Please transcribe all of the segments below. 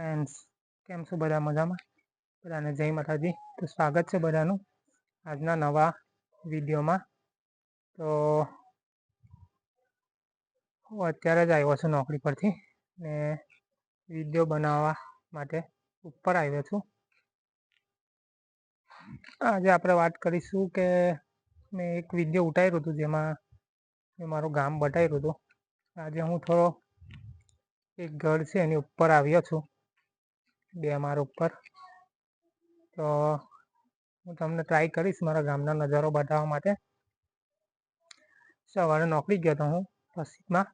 Friends કેમ છો બધા મજામાં? બધાને જય માતાજી. તો સ્વાગત છે બધાનું આજના નવા વિડીયોમાં. તો હું અત્યારે જ આવ્યો છું નોકરી પરથી ને વીડિયો બનાવવા માટે ઉપર આવ્યો છું. આજે આપણે વાત કરીશું કે મેં એક વીડિયો ઉતાર્યું હતું જેમાં મેં મારું ગામ બતાવ્યું હતું. આજે હું થોડો એક ઘર છે એની ઉપર આવ્યો છું. બે માળ ઉપર. તો હું તમને ટ્રાય કરીશ મારા ગામનો નજારો બતાવવા માટે. સવારે નોકરી ગયો હતો હું પછીમાં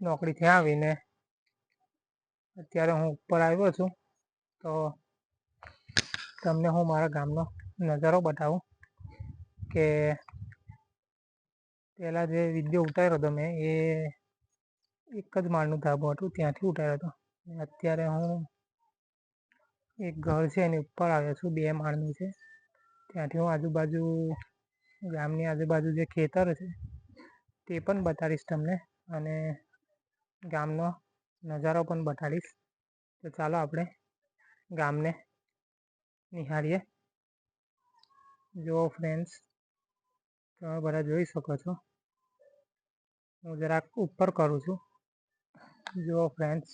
નોકરીથી આવીને અત્યારે હું ઉપર આવ્યો છું. તો તમને હું મારા ગામનો નજારો બતાવું કે પહેલાં જે વીડિયો ઉતાર્યો હતો મેં, એ એક જ માળનું ધાબો હતું, ત્યાંથી ઉતાર્યો હતો. અત્યારે હું એક ઘર છે એની ઉપર આવ્યો છું, બે માળનું છે. ત્યાંથી હું આજુબાજુ, ગામની આજુબાજુ જે ખેતર છે, તે પણ બતાડીશ તમને અને ગામનો નજારો પણ બતાડીશ. તો ચાલો આપણે ગામને નિહાળીએ. જુઓ ફ્રેન્ડ્સ તમે બધા જોઈ શકો છો. હું જરાક ઉપર કરું છું. જુઓ ફ્રેન્ડ્સ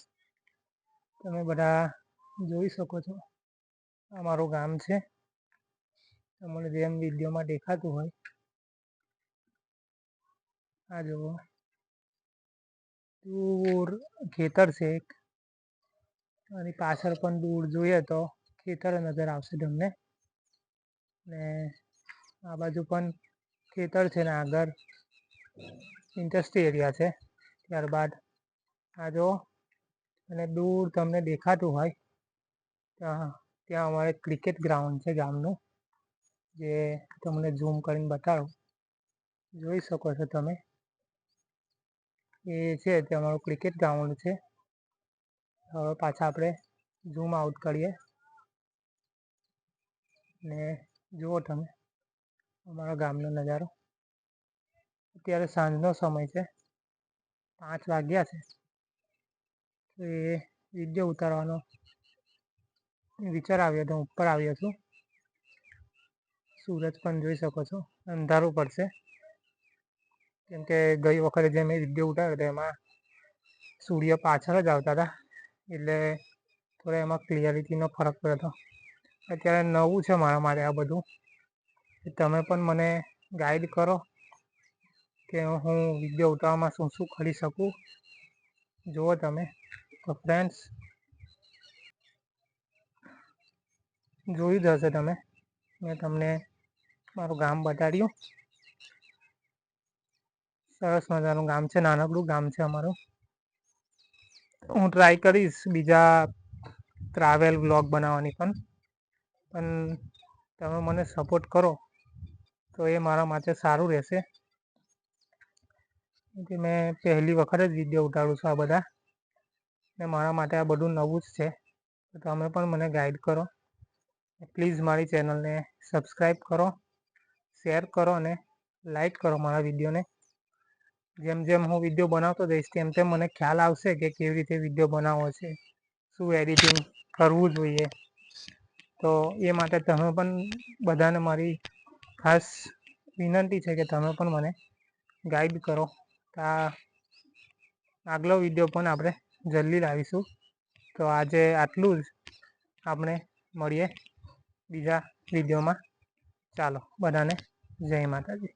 તમે બધા જોઈ શકો છો. અમારું ગામ છે. તમને જેમ વિડીયોમાં દેખાતું હોય. આ જુઓ. દૂર ખેતર છે એક. અને પાછળ પણ દૂર જોઈએ તો ખેતર નજર આવશે તમને. ને આ બાજુ પણ ખેતર છે ને આગળ ઇન્ડસ્ટ્રી એરિયા છે. ત્યારબાદ આ જો અને દૂર તમને દેખાતું હોય. ત્યાં ત્યાં અમારે ક્રિકેટ ગ્રાઉન્ડ છે ગામનું, જે તમને ઝૂમ કરીને બતાડું જોઈ શકો છો તમે. એ છે તે અમારું ક્રિકેટ ગ્રાઉન્ડ છે. હવે પાછા આપણે ઝૂમ આઉટ કરીએ. ને જુઓ તમે અમારા ગામનો નજારો. અત્યારે સાંજનો સમય છે. પાંચ વાગ્યા છે. તો એ વીડિયો ઉતારવાનો વિચાર આવ્યો હતો ઉપર આવ્યો છું. સૂરજ પણ જોઈ શકો છો, અંધારું પડશે. કેમ કે ગઈ વખતે જે મેં વીડિયો ઉતાર્યો હતો, એમાં સૂર્ય પાછળ જ આવતા હતા. એટલે થોડા એમાં ક્લિયરિટીનો ફરક પડ્યો હતો. અત્યારે નવું છે મારા માટે આ બધું. તમે પણ મને ગાઈડ કરો કે હું વીડિયો ઉતારવામાં શું શું કરી શકું. જુઓ તમે, તો ફ્રેન્ડ્સ જોઈ જ હશે તમે. મેં તમને મારું ગામ બતાડ્યું. સરસ મજાનું ગામ છે, નાનકડું ગામ છે અમારું. હું ટ્રાય કરીશ બીજા ટ્રાવેલ વ્લોગ બનાવવાની પણ. પણ તમે મને સપોર્ટ કરો, તો એ મારા માટે સારું રહેશે. કે મેં પહેલી વખત જ વીડિયો ઉતારું છું આ બધા. ને મારા માટે આ બધું નવું જ છે. તો તમે પણ મને ગાઈડ કરો. પ્લીઝ મારી ચેનલને સબસ્ક્રાઈબ કરો, શેર કરો અને લાઈક કરો મારા વિડીયોને. જેમ જેમ હું વીડિયો બનાવતો જઈશ, તેમ તેમ મને ખ્યાલ આવશે કે કેવી રીતે વીડિયો બનાવવો છે, શું એડિટિંગ કરવું જોઈએ. તો એ માટે તમે પણ બધાને મારી ખાસ વિનંતી છે કે તમે પણ મને ગાઈડ કરો. આ આગલો વીડિયો પણ આપણે જલ્દી લાવીશું. તો આજે આટલું જ. આપણે મળીએ. બીજા વિડીયોમાં. ચાલો બધાને જય માતાજી.